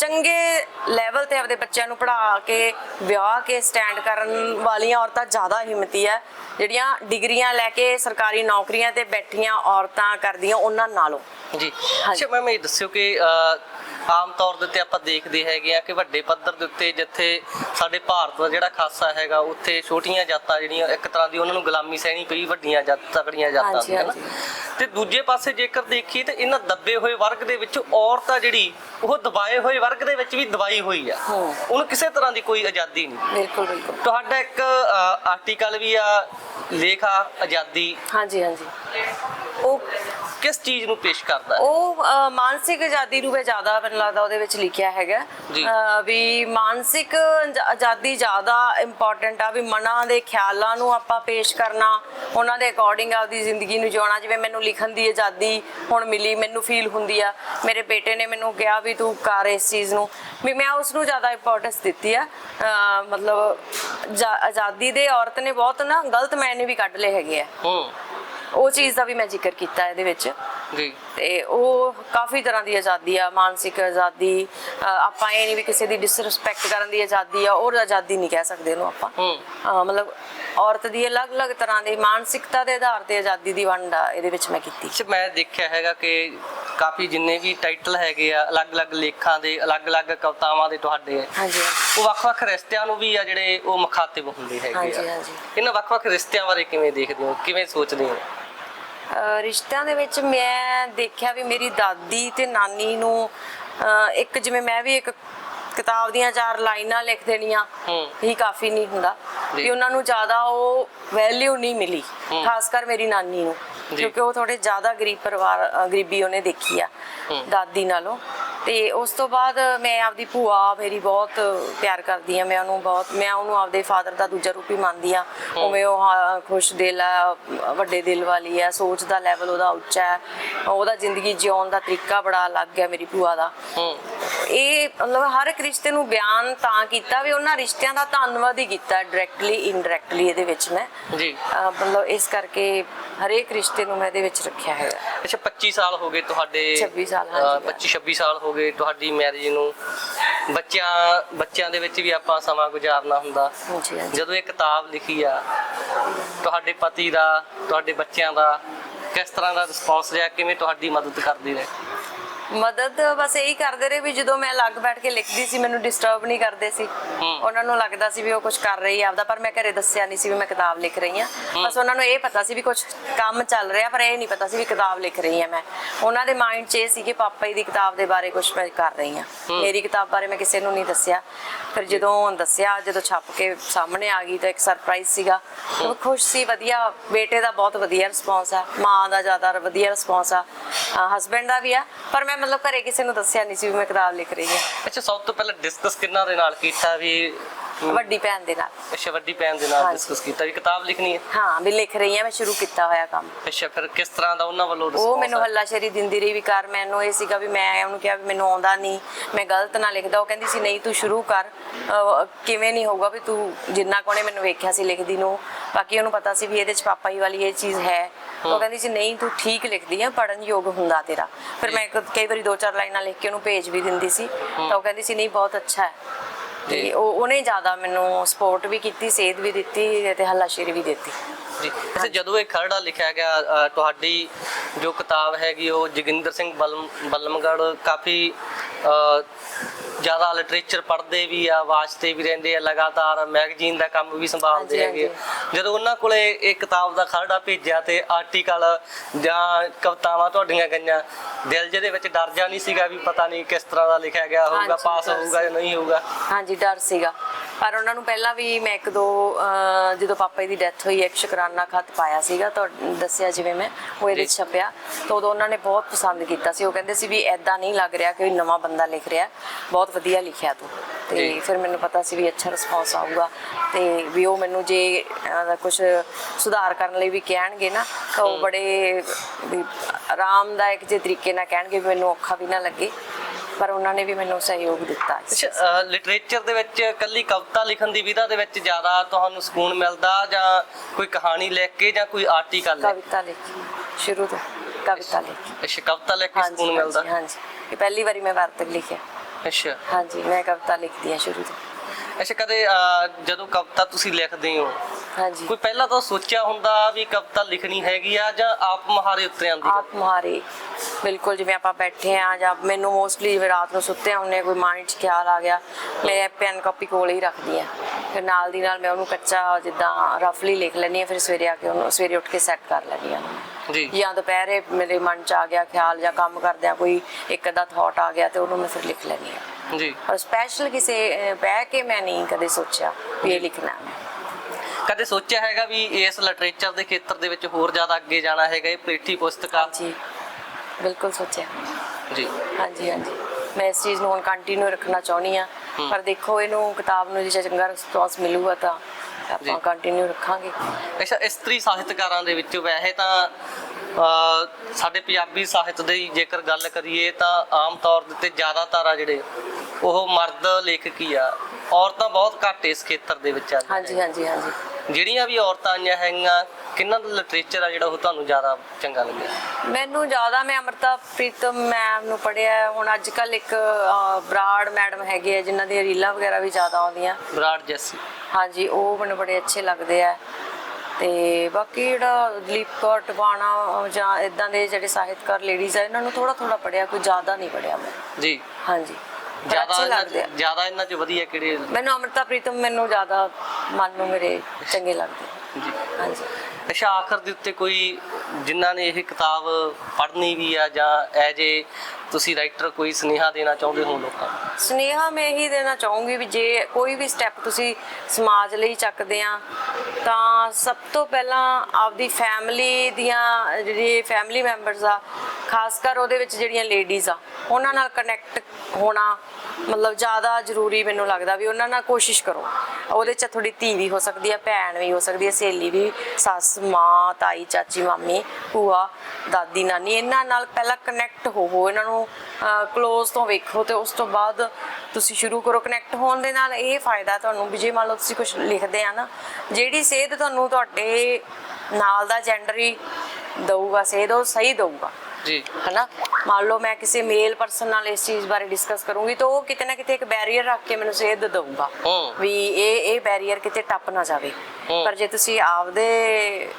ਚੰਗੇ ਲੈਵਲ ਤੇ ਆਪਦੇ ਬੱਚਿਆਂ ਨੂੰ ਪੜ੍ਹਾ ਕੇ ਵਿਆਹ ਕੇ ਸਟੈਂਡ ਕਰਨ ਵਾਲੀਆਂ ਔਰਤਾਂ ਜ਼ਿਆਦਾ ਹਿੰਮਤੀ ਹੈ। ਜਿਹੜੀਆਂ ਡਿਗਰੀਆਂ ਲੈ ਕੇ ਸਰਕਾਰੀ ਨੌਕਰੀਆਂ ਤੇ ਬੈਠੀਆਂ ਔਰਤਾਂ ਕਰਦੀਆਂ ਉਹਨਾਂ ਨਾਲੋਂ। ਜੀ। ਅੱਛਾ ਮੈਮ ਇਹ ਦੱਸਿਓ ਕਿ ਆਮ ਤੌਰ ਦੇ ਉੱਤੇ ਆਪਾਂ ਦੇਖਦੇ ਹੈਗੇ ਆ ਕਿ ਵੱਡੇ ਪੱਧਰ ਦੇ ਉੱਤੇ ਜਿੱਥੇ ਸਾਡੇ ਭਾਰਤ ਦਾ ਜਿਹੜਾ ਖਾਸਾ ਹੈਗਾ ਉੱਥੇ ਛੋਟੀਆਂ ਜਾਤਾਂ ਜਿਹੜੀਆਂ ਇੱਕ ਤਰ੍ਹਾਂ ਦੀ ਉਹਨਾਂ ਨੂੰ ਗੁਲਾਮੀ ਸਹਿਣੀ ਪਈ ਵੱਡੀਆਂ ਜਾਤ ਤਕੜੀਆਂ ਜਾਤਾਂ ਦੀਆਂ ਨਾ। ਤੇ ਦੂਜੇ ਪਾਸੇ ਜੇਕਰ ਦੇਖੀਏ ਤੇ ਇਹਨਾਂ ਦੱਬੇ ਹੋਏ ਵਰਗ ਦੇ ਵਿੱਚ ਔਰਤ ਆ ਜਿਹੜੀ ਉਹ ਦਬਾਏ ਹੋਏ ਵਰਗ ਦੇ ਵਿੱਚ ਵੀ ਦਬਾਈ ਹੋਈ ਆ। ਉਹਨੂੰ ਕਿਸੇ ਤਰ੍ਹਾਂ ਦੀ ਕੋਈ ਆਜ਼ਾਦੀ ਨਹੀਂ। ਬਿਲਕੁਲ ਬਿਲਕੁਲ। ਤੁਹਾਡਾ ਇੱਕ ਆਰਟੀਕਲ ਵੀ ਆ ਲੇਖ ਆਜ਼ਾਦੀ। ਹਾਂਜੀ ਹਾਂਜੀ। ਉਹ ਕਿਸ ਚੀਜ਼ ਨੂੰ ਪੇਸ਼ ਕਰਦਾ ਹੈ? ਉਹ ਮਾਨਸਿਕ ਆਜ਼ਾਦੀ ਨੂੰ ਵੀ ਜ਼ਿਆਦਾ ਮੈਨੂੰ ਲੱਗਦਾ ਉਹਦੇ ਵਿੱਚ ਲਿਖਿਆ ਹੈਗਾ। ਵੀ ਮਾਨਸਿਕ ਆਜ਼ਾਦੀ ਜ਼ਿਆਦਾ ਇੰਪੋਰਟੈਂਟ ਆ ਵੀ ਮਨਾਂ ਦੇ ਖਿਆਲਾਂ ਨੂੰ ਆਪਾਂ ਪੇਸ਼ ਕਰਨਾ ਉਹਨਾਂ ਦੇ ਅਕੋਰਡਿੰਗ ਆਪਦੀ ਜ਼ਿੰਦਗੀ ਨੂੰ ਜਿਉਣਾ ਜਿਵੇਂ ਮੈਨੂੰ ਲਿਖਣ ਦੀ ਆਜ਼ਾਦੀ ਹੁਣ ਮਿਲੀ ਮੈਨੂੰ ਫੀਲ ਹੁੰਦੀ ਆ। ਮੇਰੇ ਬੇਟੇ ਨੇ ਮੈਨੂੰ ਕਿਹਾ ਵੀ ਤੂੰ ਕਰ ਇਸ ਚੀਜ਼ ਨੂੰ। ਵੀ ਮੈਂ ਉਸ ਨੂੰ ਜ਼ਿਆਦਾ ਇੰਪੋਰਟੈਂਸ ਦਿੱਤੀ ਆ। ਮਤਲਬ ਆਜ਼ਾਦੀ ਦੇ ਔਰਤ ਨੇ ਬਹੁਤ ਨਾ ਗਲਤ ਮੈਨੇ ਵੀ ਕੱਢ ਲਏ ਹੈਗੇ ਆ। ਹੂੰ ਉਹ ਚੀਜ਼ ਦਾ ਵੀ ਮੈਂ ਜ਼ਿਕਰ ਕੀਤਾ ਇਹਦੇ ਵਿੱਚ। ਜੀ। ਤੇ ਉਹ ਕਾਫੀ ਤਰ੍ਹਾਂ ਦੀ ਆਜ਼ਾਦੀ ਆ ਮਾਨਸਿਕ ਆਜ਼ਾਦੀ ਆਪਾਂ ਇਹ ਨਹੀਂ ਵੀ ਕਿਸੇ ਦੀ ਡਿਸਰਿਸਪੈਕਟ ਕਰਨ ਦੀ ਆਜ਼ਾਦੀ ਆ ਉਹ ਆਜ਼ਾਦੀ ਨਹੀਂ ਕਹਿ ਸਕਦੇ ਉਹਨੂੰ ਆਪਾਂ। ਹੂੰ। ਮਤਲਬ ਔਰਤ ਦੀ ਅਲੱਗ-ਅਲੱਗ ਤਰ੍ਹਾਂ ਦੀ ਮਾਨਸਿਕਤਾ ਦੇ ਆਧਾਰ ਤੇ ਆਜ਼ਾਦੀ ਦੀ ਵੰਡ ਆ ਇਹਦੇ ਵਿੱਚ ਮੈਂ ਕੀਤੀ। ਮੈਂ ਦੇਖਿਆ ਹੈਗਾ ਕਿ ਕਾਫੀ ਜਿੰਨੇ ਵੀ ਟਾਈਟਲ ਹੈਗੇ ਆ ਅਲੱਗ-ਅਲੱਗ ਲੇਖਾਂ ਦੇ ਅਲੱਗ-ਅਲੱਗ ਕਵਿਤਾਵਾਂ ਦੇ ਤੁਹਾਡੇ। ਹਾਂਜੀ। ਉਹ ਵੱਖ-ਵੱਖ ਰਿਸ਼ਤਿਆਂ ਨੂੰ ਵੀ ਆ ਜਿਹੜੇ ਉਹ ਮੁਖਾਤਿਬ ਹੁੰਦੇ ਹੈਗੇ ਹਾਂਜੀ ਆ ਹਾਂਜੀ। ਇਹਨਾਂ ਵੱਖ-ਵੱਖ ਰਿਸ਼ਤਿਆਂ ਬਾਰੇ ਕਿਵੇਂ ਦੇਖਦੇ ਹੋ? ਕਿਵੇਂ ਸੋਚਦੇ ਹੋ? ਰਿਸ਼ਤਿਆਂ ਦੇ ਵਿੱਚ ਮੈਂ ਦੇਖਿਆ ਵੀ ਮੇਰੀ ਦਾਦੀ ਤੇ ਨਾਨੀ ਨੂੰ ਇੱਕ ਜਿਵੇਂ ਮੈਂ ਵੀ ਇੱਕ ਕਿਤਾਬ ਦੀਆਂ ਚਾਰ ਲਾਈਨਾਂ ਲਿਖ ਦੇਣੀਆਂ ਹੂੰ। ਕਾਫੀ ਨਹੀਂ ਹੁੰਦਾ। ਵੀ ਉਹਨਾਂ ਨੂੰ ਜ਼ਿਆਦਾ ਉਹ ਵੈਲਿਊ ਨਹੀਂ ਮਿਲੀ। ਖਾਸ ਕਰ ਮੇਰੀ ਨਾਨੀ ਨੂੰ। ਕਿਉਂਕਿ ਉਹ ਥੋੜੇ ਜ਼ਿਆਦਾ ਗਰੀਬ ਪਰਿਵਾਰ ਗਰੀਬੀ ਉਹਨੇ ਦੇਖੀ ਆ। ਦਾਦੀ ਨਾਲੋਂ ਤੇ ਉਸ ਤੋਂ ਬਾਅਦ ਮੈਂ ਆਪਦੀ ਭੂਆ ਮੇਰੀ ਬਹੁਤ ਪਿਆਰ ਕਰਦੀ ਆ ਮੈਂ ਉਹਨੂੰ ਬਹੁਤ ਮੈਂ ਉਹਨੂੰ ਆਪਦੇ ਫਾਦਰ ਦਾ ਦੂਜਾ ਰੂਪ ਹੀ ਮੰਨਦੀ ਆ ਉਵੇਂ ਉਹ ਹਾਂ, ਖੁਸ਼ ਦਿਲ ਆ ਵੱਡੇ ਦਿਲ ਵਾਲੀ ਆ ਸੋਚ ਦਾ ਲੈਵਲ ਉਹਦਾ ਉੱਚਾ ਹੈ। ਉਹਦਾ ਜ਼ਿੰਦਗੀ ਜਿਉਣ ਦਾ ਤਰੀਕਾ ਬੜਾ ਅਲੱਗ ਹੈ ਮੇਰੀ ਭੂਆ ਦਾ। ਹੂੰ। ਇਹ ਮਤਲਬ ਹਰ ਇੱਕ ਰਿਸ਼ਤੇ ਨੂੰ ਬਿਆਨ ਤਾਂ ਕੀਤਾ ਵੀ ਉਹਨਾਂ ਰਿਸ਼ਤਿਆਂ ਦਾ ਧੰਨਵਾਦ ਹੀ ਕੀਤਾ ਡਾਇਰੈਕਟਲੀ ਇਨਡਾਇਰੈਕਟਲੀ ਇਹਦੇ ਵਿੱਚ ਮੈਂ। ਜੀ। ਮਤਲਬ ਇਸ ਕਰਕੇ ਹਰੇਕ ਰਿਸ਼ਤੇ ਨੂੰ ਮੈਂ ਇਹਦੇ ਵਿੱਚ ਰੱਖਿਆ ਹੈਗਾ ਅੱਛਾ 25 ਸਾਲ ਹੋ ਗਏ ਤੁਹਾਡੇ 26 ਸਾਲ, ਹਾਂਜੀ। 25 26 ਸਾਲ ਹੋ ਗਏ ਤੁਹਾਡੀ ਮੈਰਿਜ ਨੂੰ ਬੱਚਿਆਂ ਬੱਚਿਆਂ ਦੇ ਵਿੱਚ ਵੀ ਆਪਾਂ ਸਮਾਂ ਗੁਜ਼ਾਰਨਾ ਹੁੰਦਾ। ਹਾਂਜੀ ਹਾਂਜੀ। ਜਦੋਂ ਇਹ ਕਿਤਾਬ ਲਿਖੀ ਆ ਤੁਹਾਡੇ ਪਤੀ ਦਾ ਤੁਹਾਡੇ ਬੱਚਿਆਂ ਦਾ ਕਿਸ ਤਰ੍ਹਾਂ ਦਾ ਰਿਸਪੌਂਸ ਰਿਹਾ ਕਿਵੇਂ ਤੁਹਾਡੀ ਮਦਦ ਕਰਦੇ ਰਹੇ? ਮਦਦ ਬਸ ਇਹੀ ਕਰਦੇ ਰਹੇ ਵੀ ਜਦੋਂ ਮੈਂ ਅਲੱਗ ਬੈਠ ਕੇ ਲਿਖਦੀ ਸੀ ਮੈਨੂੰ ਡਿਸਟਰਬ ਨਹੀਂ ਕਰਦੇ ਸੀ। ਹੂੰ। ਉਹਨਾਂ ਨੂੰ ਲੱਗਦਾ ਸੀ ਵੀ ਉਹ ਕੁਝ ਕਰ ਰਹੀ ਆ ਆਪਦਾ ਪਰ ਮੈਂ ਘਰੇ ਦੱਸਿਆ ਨਹੀਂ ਸੀ ਵੀ ਮੈਂ ਕਿਤਾਬ ਲਿਖ ਰਹੀ ਆ। ਬਸ ਉਹਨਾਂ ਨੂੰ ਇਹ ਪਤਾ ਸੀ ਵੀ ਕੁਝ ਕੰਮ ਚੱਲ ਰਿਹਾ ਪਰ ਇਹ ਨਹੀਂ ਪਤਾ ਸੀ ਵੀ ਕਿਤਾਬ ਲਿਖ ਰਹੀ ਆ ਮੈਂ। ਉਹਨਾਂ ਦੇ ਮਾਈਂਡ 'ਚ ਇਹ ਸੀ ਕਿ ਪਾਪਾ ਜੀ ਦੀ ਕਿਤਾਬ ਦੇ ਬਾਰੇ ਕੁਝ ਮੈਂ ਕਰ ਰਹੀ ਆ ਮੇਰੀ ਕਿਤਾਬ ਬਾਰੇ ਮੈਂ ਕਿਸੇ ਨੂੰ ਨਹੀਂ ਦੱਸਿਆ। ਫਿਰ ਜਦੋਂ ਦੱਸਿਆ ਜਦੋਂ ਛਪ ਕੇ ਸਾਹਮਣੇ ਆ ਗਈ ਤਾਂ ਇੱਕ ਸਰਪ੍ਰਾਈਜ਼ ਸੀਗਾ। ਉਹ ਖੁਸ਼ ਸੀ ਵਧੀਆ। ਬੇਟੇ ਦਾ ਬਹੁਤ ਵਧੀਆ ਰਿਸਪੌਂਸ ਆ। ਮਾਂ ਦਾ ਜ਼ਿਆਦਾ ਵਧੀਆ ਰਿਸਪੌਂਸ ਆ। ਹਸਬੈਂਡ ਦਾ ਵੀ ਆ। ਪਰ ਮੈਂ ਮਤਲਬ ਘਰੇ ਕਿਸੇ ਨੂੰ ਦੱਸਿਆ ਨਹੀਂ ਸੀ ਵੀ ਮੈਂ ਕਿਤਾਬ ਲਿਖ ਰਹੀ ਆ ਅੱਛਾ ਸਭ ਤੋਂ ਪਹਿਲਾਂ ਡਿਸਕਸ ਕਿੰਨਾ ਦੇ ਨਾਲ ਕੀਤਾ ਵੀ ਵੱਡੀ ਭੈਣ ਦੇ ਨਾਲ। ਅੱਛਾ ਵੱਡੀ ਭੈਣ ਦੇ ਨਾਲ ਹਾਂਜੀ। ਡਿਸਕਸ ਕੀਤਾ ਵੀ ਕਿਤਾਬ ਲਿਖਣੀ ਹੈ? ਹਾਂ ਵੀ ਲਿਖ ਰਹੀ ਆ ਮੈਂ ਸ਼ੁਰੂ ਕੀਤਾ ਹੋਇਆ ਕੰਮ। ਅੱਛਾ ਫਿਰ ਕਿਸ ਤਰ੍ਹਾਂ ਦਾ ਉਹਨਾਂ ਵੱਲੋਂ ਉਹ response ਮੈਨੂੰ? ਹੱਲਾਸ਼ੇਰੀ ਦਿੰਦੀ ਰਹੀ ਵੀ ਕਰ ਮੈਨੂੰ ਇਹ ਸੀਗਾ ਵੀ ਮੈਂ ਉਹਨੂੰ ਕਿਹਾ ਵੀ ਮੈਨੂੰ ਆਉਂਦਾ ਨਹੀਂ ਮੈਂ ਗਲਤ ਨਾ ਲਿਖਦਾ। ਉਹ ਕਹਿੰਦੀ ਸੀ ਨਹੀਂ ਤੂੰ ਸ਼ੁਰੂ ਕਰ। ਅਹ ਕਿਵੇਂ ਨਹੀਂ ਹੋਊਗਾ ਵੀ ਤੂੰ ਜਿੰਨਾ ਕੋਨੇ ਮੈਨੂੰ ਵੇਖਿਆ ਸੀ ਲਿਖਦੀ ਨੂੰ। ਬਾਕੀ ਉਹਨੂੰ ਪਤਾ ਸੀ ਵੀ ਇਹਦੇ ਚ ਪਾਪਾ ਹੀ ਵਾਲੀ ਇਹ ਚੀਜ਼ ਹੈ। ਉਹ ਕਹਿੰਦੀ ਸੀ ਨਹੀਂ ਤੂੰ ਠੀਕ ਲਿਖਦੀ ਆ ਪੜਨ ਯੋਗ ਹੁੰਦਾ ਤੇਰਾ। ਫਿਰ ਮੈਂ ਕਈ ਵਾਰੀ ਦੋ ਚਾਰ ਲਾਈਨਾਂ ਲਿਖ ਕੇ ਉਹਨੂੰ ਭੇਜ ਵੀ ਦਿੰਦੀ ਸੀ। ਤਾਂ ਉਹ ਕਹਿੰਦੀ ਸੀ ਨਹੀਂ ਬਹੁਤ ਅੱਛਾ ਹੈ। ਤੇ। ਉਹ ਉਹਨੇ ਜ਼ਿਆਦਾ ਮੈਨੂੰ ਸਪੋਰਟ ਵੀ ਕੀਤੀ ਸੇਧ ਵੀ ਦਿੱਤੀ ਤੇ ਹੱਲਾਸ਼ੇਰੀ ਵੀ ਦਿੱਤੀ ਜੀ ਅੱਛਾ ਜਦੋਂ ਇਹ ਖਰੜਾ ਲਿਖਿਆ ਗਿਆ ਅ, ਤੁਹਾਡੀ ਜੋ ਕਿਤਾਬ ਹੈਗੀ ਉਹ ਜੋਗਿੰਦਰ ਸਿੰਘ ਬਲਮ ਬਲਮਗੜ ਕਾਫੀ ਜ਼ਿਆਦਾ ਲਿਟਰੇਚਰ ਪੜ੍ਹਦੇ ਵੀ ਆ ਵਾਸਤੇ ਵੀ ਰਹਿੰਦੇ ਆ ਲਗਾਤਾਰ ਮੈਗਜ਼ੀਨ ਦਾ ਕੰਮ ਵੀ ਸੰਭਾਲਦੇ ਹੈਗੇ। ਜਦੋਂ ਉਹਨਾਂ ਕੋਲੇ ਇਹ ਕਿਤਾਬ ਦਾ ਖਰੜਾ ਭੇਜਿਆ ਤੇ ਆਰਟੀਕਲ ਜਾਂ ਕਵਿਤਾਵਾਂ ਤੁਹਾਡੀਆਂ ਗਈਆਂ ਦਿਲ ਜਿਹਦੇ ਵਿੱਚ ਡਰ ਜਾ ਨਹੀਂ ਸੀਗਾ ਵੀ ਪਤਾ ਨਹੀਂ ਕਿਸ ਤਰ੍ਹਾਂ ਦਾ ਲਿਖਿਆ ਗਿਆ ਹੋਊਗਾ ਪਾਸ ਹੋਊਗਾ ਜਾਂ ਨਹੀਂ ਹੋਊਗਾ? ਹਾਂਜੀ ਡਰ ਸੀਗਾ। ਪਰ ਉਹਨਾਂ ਨੂੰ ਪਹਿਲਾਂ ਵੀ ਮੈਂ ਇੱਕ ਦੋ ਜਦੋਂ ਪਾਪਾ ਜੀ ਦੀ ਡੈਥ ਹੋਈ ਇੱਕ ਸ਼ੁਕਰਾਨਾ ਖਤ ਪਾਇਆ ਸੀਗਾ ਤਾਂ ਦੱਸਿਆ ਜਿਵੇਂ ਮੈਂ ਉਹ ਇਹਦੇ ਜੀ। ਛਪਿਆ। ਤਾਂ ਉਦੋਂ ਉਹਨਾਂ ਨੇ ਬਹੁਤ ਪਸੰਦ ਕੀਤਾ ਸੀ। ਉਹ ਕਹਿੰਦੇ ਸੀ ਵੀ ਐਦਾਂ ਨਹੀਂ ਲੱਗ ਰਿਹਾ ਕਿ ਕੋਈ ਨਵਾਂ ਬੰਦਾ ਲਿਖ ਰਿਹਾ। ਬਹੁਤ ਵਧੀਆ ਲਿਖਿਆ ਤੂੰ। ਤੇ ਜੀ। ਫਿਰ ਮੈਨੂੰ ਪਤਾ ਸੀ ਵੀ ਅੱਛਾ ਰਿਸਪੌਂਸ ਆਊਗਾ। ਤੇ ਵੀ ਉਹ ਮੈਨੂੰ ਜੇ ਕੁਝ ਸੁਧਾਰ ਕਰਨ ਲਈ ਵੀ ਕਹਿਣਗੇ ਨਾ ਤਾਂ ਉਹ ਬੜੇ ਆਰਾਮਦਾਇਕ ਜਿਹੇ ਤਰੀਕੇ ਨਾਲ ਕਹਿਣਗੇ ਵੀ ਮੈਨੂੰ ਔਖਾ ਵੀ ਨਾ ਲੱਗੇ। ਪਰ ਉਹਨਾਂ ਨੇ ਵੀ ਮੈਨੂੰ ਸਹਿਯੋਗ ਦਿੱਤਾ ਇਸ। ਅੱਛਾ ਲਿਟਰੇਚਰ ਦੇ ਵਿੱਚ ਕੱਲੀ ਕਵਿਤਾ ਲਿਖਣ ਦੀ ਵਿਧਾ ਦੇ ਵਿੱਚ ਜ਼ਿਆਦਾ ਤੁਹਾਨੂੰ ਸਕੂਨ ਮਿਲਦਾ ਜਾਂ ਕੋਈ ਕਹਾਣੀ ਲਿਖ ਕੇ ਜਾਂ ਕੋਈ ਆਰਟੀਕਲ ਲਿਖ ਕਵਿਤਾ ਲਿਖੀ ਸ਼ੁਰੂ ਤੋਂ ਕਵਿਤਾ ਲਿਖੀ ਅੱਛਾ ਕਵਿਤਾ ਲਿਖ ਕੇ ਸਕੂਨ ਮਿਲਦਾ? ਹਾਂਜੀ ਇਹ ਪਹਿਲੀ ਵਾਰੀ ਮੈਂ ਵਾਰਤਕ ਲਿਖਿਆ। ਅੱਛਾ। ਹਾਂਜੀ ਮੈਂ ਕਵਿਤਾ ਲਿਖਦੀ ਹਾਂ ਸ਼ੁਰੂ ਤੋਂ। ਅੱਛਾ ਕਦੇ ਜਦੋਂ ਕਵਿਤਾ ਤੁਸੀਂ ਲਿਖਦੇ ਹੋ ਹਾਂਜੀ। ਕੋਈ ਪਹਿਲਾਂ ਤਾਂ ਸੋਚਿਆ ਹੁੰਦਾ ਵੀ ਕਵਿਤਾ ਲਿਖਣੀ ਹੈਗੀ ਆ ਜਾਂ ਆਪ ਮਹਾਰੇ ਉੱਤੇ ਆਂਦੀ ਆਪ ਮੁਹਾਰੇ ਬਿਲਕੁਲ ਜਿਵੇਂ ਆਪਾਂ ਬੈਠੇ ਆ ਜਾਂ ਮੈਨੂੰ ਮੋਸਟਲੀ ਜਿਵੇਂ ਰਾਤ ਨੂੰ ਸੁੱਤੇ ਹੁੰਨੇ ਕੋਈ ਮਾਈਂਡ 'ਚ ਖਿਆਲ ਆ ਗਿਆ ਮੈਂ ਪੈਨ ਕਾਪੀ ਕੋਲ ਹੀ ਰੱਖਦੀ ਆ। ਫਿਰ ਨਾਲ ਦੀ ਨਾਲ ਮੈਂ ਉਹਨੂੰ ਕੱਚਾ ਜਿੱਦਾਂ ਰਫਲੀ ਲਿਖ ਲੈਂਦੀ ਆ ਫਿਰ ਸਵੇਰੇ ਆ ਕੇ ਉਹਨੂੰ ਸਵੇਰੇ ਉੱਠ ਕੇ ਸੈੱਟ ਕਰ ਲੈਂਦੀ ਆ ਜੀ। ਜਾਂ ਦੁਪਹਿਰੇ ਮੇਰੇ ਮਨ 'ਚ ਆ ਗਿਆ ਖਿਆਲ ਜਾਂ ਕੰਮ ਕਰਦਿਆਂ ਕੋਈ ਇੱਕ ਅੱਧਾ ਥਾਟ ਆ ਗਿਆ ਤੇ ਉਹਨੂੰ ਮੈਂ ਫਿਰ ਲਿਖ ਲੈਂਦੀ ਆ। ਜੀ। ਪਰ ਸਪੈਸ਼ਲ ਕਿਸੇ ਬਹਿ ਕੇ ਮੈਂ ਨਹੀਂ ਕਦੇ ਸੋਚਿਆ ਵੀ ਇਹ ਲਿਖਣਾ ਹੈ। ਕਦੇ ਸੋਚਿਆ ਹੈਗਾ ਵੀ ਇਸ ਲਿਟਰੇਚਰ ਦੇ ਖੇਤਰ ਦੇ ਵਿੱਚ ਹੋਰ ਜ਼ਿਆਦਾ ਅੱਗੇ ਜਾਣਾ ਹੈਗਾ ਇਹ ਪ੍ਰੀਠੀ ਪੁਸਤਕਾਂ? ਹਾਂਜੀ ਬਿਲਕੁਲ ਸੋਚਿਆ। ਜੀ। ਹਾਂਜੀ ਹਾਂਜੀ। ਮੈਂ ਇਸ ਚੀਜ਼ ਨੂੰ ਹੁਣ ਕੰਟੀਨਿਊ ਰੱਖਣਾ ਚਾਹੁੰਦੀ ਆ ਪਰ ਦੇਖੋ ਇਹਨੂੰ ਕਿਤਾਬ ਨੂੰ ਜੇ ਚੰਗਾ ਰਿਸਪੌਂਸ ਮਿਲੂਗਾ ਤਾਂ ਜੀ। ਆਪਾਂ ਕੰਟੀਨਿਊ ਰੱਖਾਂਗੇ। ਅੱਛਾ ਇਸਤਰੀ ਸਾਹਿਤਕਾਰਾਂ ਦੇ ਵਿੱਚ ਵੈਸੇ ਤਾਂ ਸਾਡੇ ਪੰਜਾਬੀ ਸਾਹਿਤ ਦੀ ਜੇਕਰ ਗੱਲ ਕਰੀਏ ਤਾਂ ਆਮ ਤੌਰ ਉੱਤੇ ਜ਼ਿਆਦਾਤਰ ਆ ਜਿਹੜੇ ਉਹ ਮਰਦ ਲੇਖਕ ਹੀ ਆ। ਔਰਤਾਂ ਬਹੁਤ ਘੱਟ ਇਸ ਖੇਤਰ ਦੇ ਵਿੱਚ ਆ ਹਾਂਜੀ ਹਾਂਜੀ ਹਾਂਜੀ। ਜਿਹੜੀਆਂ ਵੀ ਔਰਤਾਂ ਆਈਆਂ ਹੈਗੀਆਂ ਕਿੰਨਾਂ ਦਾ ਲਿਟਰੇਚਰ ਆ ਜਿਹੜਾ ਉਹ ਤੁਹਾਨੂੰ ਜ਼ਿਆਦਾ ਚੰਗਾ ਲੱਗਿਆ? ਮੈਨੂੰ ਜ਼ਿਆਦਾ ਮੈਂ ਅਮਰਤਾ ਪ੍ਰੀਤਮ ਮੈਮ ਨੂੰ ਪੜਿਆ ਹੁਣ ਅੱਜ ਕੱਲ ਇੱਕ ਬਰਾੜ ਮੈਡਮ ਹੈਗੇ ਆ ਜਿਨ੍ਹਾਂ ਦੀਆਂ ਰੀਲਾਂ ਵਗੈਰਾ ਵੀ ਜ਼ਿਆਦਾ ਆਉਂਦੀਆਂ। ਬਰਾੜ ਜੈਸੀ। ਹਾਂਜੀ ਉਹ ਮੈਨੂੰ ਬੜੇ ਅੱਛੇ ਲੱਗਦੇ ਆ। ਤੇ ਬਾਕੀ ਜਿਹੜਾ ਦਲੀਪ ਕੌਰ ਟਿਵਾਣਾ ਜਾਂ ਇਦਾਂ ਦੇ ਜਿਹੜੇ ਸਾਹਿਤਕਾਰ ਲੇਡੀਜ਼ ਆ ਇਹਨਾਂ ਨੂੰ ਥੋੜਾ ਥੋੜਾ ਪੜਿਆ ਕੋਈ ਜ਼ਿਆਦਾ ਨਹੀਂ ਪੜਿਆ ਮੈਂ। ਜੀ। ਹਾਂਜੀ। ਜ਼ਿਆਦਾ ਇਹਨਾਂ ਲੱਗਦੇ ਆ। ਜ਼ਿਆਦਾ ਇਹਨਾਂ ਚ ਵਧੀਆ ਕਿਹੜੇ ਮੈਨੂੰ ਅਮਰਤਾ ਪ੍ਰੀਤਮ ਮੈਨੂੰ ਜ਼ਿਆਦਾ ਮਨ ਨੂੰ ਮੇਰੇ ਚੰਗੇ ਲੱਗਦੇ ਜੀ। ਹਾਂਜੀ। ਅੱਛਾ ਆਖਰ ਦੇ ਉੱਤੇ ਕੋਈ ਜਿਨ੍ਹਾਂ ਨੇ ਇਹ ਕਿਤਾਬ ਪੜ੍ਹਨੀ ਵੀ ਆ ਜਾਂ ਐਜ ਏ ਤੁਸੀਂ ਰਾਈਟਰ ਕੋਈ ਸੁਨੇਹਾ ਦੇਣਾ ਚਾਹੁੰਦੇ ਹੋ ਲੋਕਾਂ ਨੂੰ? ਸਨੇਹਾ ਮੈਂ ਇਹੀ ਦੇਣਾ ਚਾਹੂੰਗੀ ਵੀ ਜੇ ਕੋਈ ਵੀ ਸਟੈਪ ਤੁਸੀਂ ਸਮਾਜ ਲਈ ਚੱਕਦੇ ਆ ਤਾਂ ਸਭ ਤੋਂ ਪਹਿਲਾਂ ਆਪਦੀ ਫੈਮਿਲੀ ਦੀਆਂ ਜਿਹੜੀ ਫੈਮਿਲੀ ਮੈਂਬਰਸ ਆ ਖਾਸ ਕਰ ਉਹਦੇ ਵਿੱਚ ਜਿਹੜੀਆਂ ਲੇਡੀਜ਼ ਆ ਉਹਨਾਂ ਨਾਲ ਕਨੈਕਟ ਹੋਣਾ ਮਤਲਬ ਜ਼ਿਆਦਾ ਜ਼ਰੂਰੀ ਮੈਨੂੰ ਲੱਗਦਾ ਵੀ ਉਹਨਾਂ ਨਾਲ ਕੋਸ਼ਿਸ਼ ਕਰੋ। ਉਹਦੇ ਚ ਤੁਹਾਡੀ ਧੀ ਵੀ ਹੋ ਸਕਦੀ ਹੈ, ਭੈਣ ਵੀ ਹੋ ਸਕਦੀ ਹੈ, ਸਹੇਲੀ ਵੀ, ਸੱਸ, ਮਾਂ, ਤਾਈ, ਚਾਚੀ, ਮਾਮੀ, ਭੂਆ, ਦਾਦੀ, ਨਾਨੀ, ਇਹਨਾਂ ਨਾਲ ਪਹਿਲਾਂ ਕਨੈਕਟ ਹੋਵੋ, ਇਹਨਾਂ ਨੂੰ ক্লোਜ਼ ਤੋਂ ਵੇਖੋ ਤੇ ਉਸ ਤੋਂ ਬਾਅਦ ਤੁਸੀਂ ਸ਼ੁਰੂ ਕਰੋ। ਕਨੈਕਟ ਹੋਣ ਦੇ ਨਾਲ ਇਹ ਫਾਇਦਾ ਤੁਹਾਨੂੰ ਵੀ ਜੇ ਮੰਨ ਲਓ ਤੁਸੀਂ ਕੁਝ ਲਿਖਦੇ ਆ ਨਾ, ਜਿਹੜੀ ਸੇਧ ਤੁਹਾਨੂੰ ਤੁਹਾਡੇ ਨਾਲ ਦਾ ਜੈਂਡਰ ਹੀ ਦਊਗਾ, ਸੇਧ ਉਹ ਸਹੀ ਦਊਗਾ। ਜੀ। ਹਨਾ? ਮੰਨ ਲਓ ਮੈਂ ਕਿਸੇ ਮੇਲ ਪਰਸਨ ਨਾਲ ਇਸ ਚੀਜ਼ ਬਾਰੇ ਡਿਸਕਸ ਕਰੂੰਗੀ ਤਾਂ ਉਹ ਕਿਤੇ ਨਾ ਕਿਤੇ ਇੱਕ ਬੈਰੀਅਰ ਰੱਖ ਕੇ ਮੈਨੂੰ ਸੇਧ ਦਊਗਾ ਹੂੰ। ਵੀ ਇਹ ਇਹ ਬੈਰੀਅਰ ਕਿਤੇ ਟੱਪ ਨਾ ਜਾਵੇ। ਹੂੰ। ਪਰ ਜੇ ਤੁਸੀਂ ਆਪਦੇ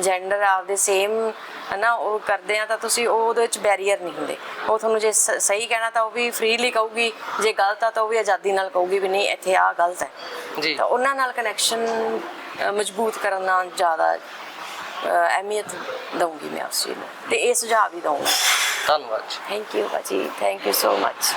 ਜੈਂਡਰ ਆਪਦੇ ਸੇਮ ਹਨਾ ਉਹ ਕਰਦੇ ਆ ਤਾਂ ਤੁਸੀਂ ਉਹ ਉਹਦੇ ਵਿੱਚ ਬੈਰੀਅਰ ਨਹੀਂ ਹੁੰਦੇ। ਉਹ ਤੁਹਾਨੂੰ ਜੇ ਸਹੀ ਕਹਿਣਾ ਤਾਂ ਉਹ ਵੀ ਫ੍ਰੀਲੀ ਕਹੂਗੀ ਜੇ ਗਲਤ ਆ ਤਾਂ ਉਹ ਵੀ ਆਜ਼ਾਦੀ ਨਾਲ ਕਹੂਗੀ ਵੀ ਨਹੀਂ ਇੱਥੇ ਆ ਗਲਤ ਹੈ। ਜੀ। ਤਾਂ ਉਹਨਾਂ ਨਾਲ ਕਨੈਕਸ਼ਨ ਮਜ਼ਬੂਤ ਕਰਨ ਨਾਲ ਜ਼ਿਆਦਾ ਅਹਿਮੀਅਤ ਦਊਂਗੀ ਮੈਂ ਉਸ ਚੀਜ਼ ਨੂੰ ਤੇ ਇਹ ਸੁਝਾਅ ਵੀ ਦਊਂਗੀ ਧੰਨਵਾਦ ਜੀ ਥੈਂਕ ਯੂ ਭਾਜੀ ਥੈਂਕ ਯੂ ਸੋ ਮਚ